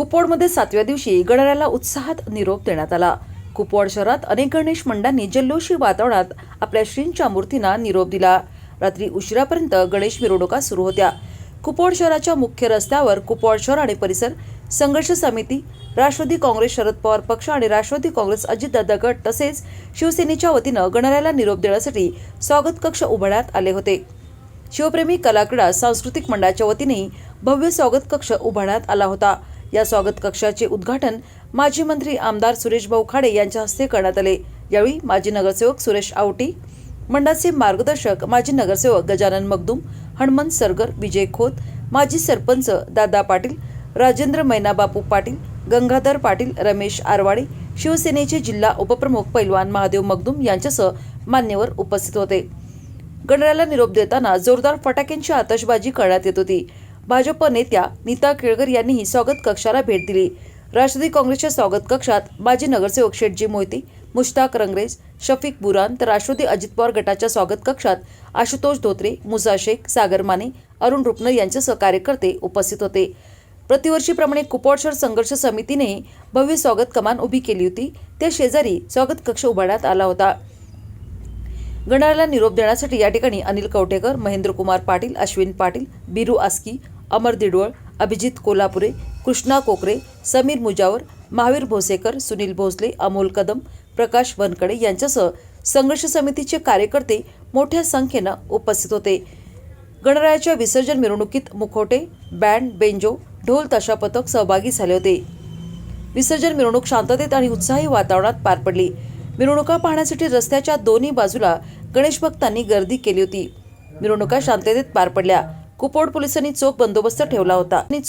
कुपवाडमध्ये सातव्या दिवशी गणरायाला उत्साहात निरोप देण्यात आला. कुपवाड शहरात अनेक गणेश मंडळांनी जल्लोषी वातावरणात आपल्या श्रींच्या मूर्तींना निरोप दिला. रात्री उशिरापर्यंत गणेश मिरवणुका सुरू होत्या. कुपवाड शहराच्या मुख्य रस्त्यावर कुपवाड शहर आणि परिसर संघर्ष समिती राष्ट्रवादी काँग्रेस शरद पवार पक्ष आणि राष्ट्रवादी काँग्रेस अजितदादा गट तसेच शिवसेनेच्या वतीनं गणरायाला निरोप देण्यासाठी स्वागत कक्ष उभारण्यात आले होते. शिवप्रेमी कलाक्रीडा सांस्कृतिक मंडळाच्या वतीनेही भव्य स्वागत कक्ष उभारण्यात आला होता. या स्वागत कक्षाचे उद्घाटन माजी मंत्री आमदार सुरेश भाऊ खाडे यांच्या हस्ते करण्यात आले. यावेळी माजी नगरसेवक सुरेश आवटी मंडळाचे मार्गदर्शक माजी नगरसेवक गजानन मगदूम हनुमंत सरगर विजय खोत माजी सरपंच दादा पाटील राजेंद्र मैनाबापू पाटील गंगाधर पाटील रमेश आरवाडे शिवसेनेचे जिल्हा उपप्रमुख पैलवान महादेव मगदूम यांच्यासह मान्यवर उपस्थित होते. गणरायाला निरोप देताना जोरदार फटाक्यांची आतषबाजी करण्यात येत होती. भाजप नेत्या नीता केळकर यांनीही स्वागत कक्षाला भेट दिली. राष्ट्रवादी काँग्रेसच्या स्वागत कक्षात माजी नगरसेवक शेठजी मोहिते मुश्ताक रंगरेज शफीक बुरान तर राष्ट्रवादी अजित पवार गटाच्या स्वागत कक्षात आशुतोष धोत्रे मुसा शेख सागर माने अरुण रुपनर यांच्यासह कार्यकर्ते उपस्थित होते. प्रतिवर्षीप्रमाणे कुपवाड शहर संघर्ष समितीने भव्य स्वागत कमान उभी केली होती. त्या शेजारी स्वागत कक्ष उभारण्यात आला होता. गणाला निरोप देण्यासाठी या ठिकाणी अनिल कवटेकर महेंद्रकुमार पाटील अश्विन पाटील बिरू आस्की अमर दिडवळ अभिजित कोल्हापुरे कृष्णा कोकरे समीर मुजावर महावीर भोसेकर सुनील भोसले अमोल कदम प्रकाश वनकडे यांच्यासह संघर्ष समितीचे कार्यकर्ते मोठ्या संख्येनं उपस्थित होते. गणरायाच्या विसर्जन मिरवणुकीत मुखोटे बँड बेंजो ढोल तशा पथक सहभागी झाले होते. विसर्जन मिरवणूक शांततेत आणि उत्साही वातावरणात पार पडली. मिरवणुका पाहण्यासाठी रस्त्याच्या दोन्ही बाजूला गणेश भक्तांनी गर्दी केली होती. मिरवणुका शांततेत पार पडल्या. कुपवाड पोलिसांनी चोख बंदोबस्त ठेवला होता. आणि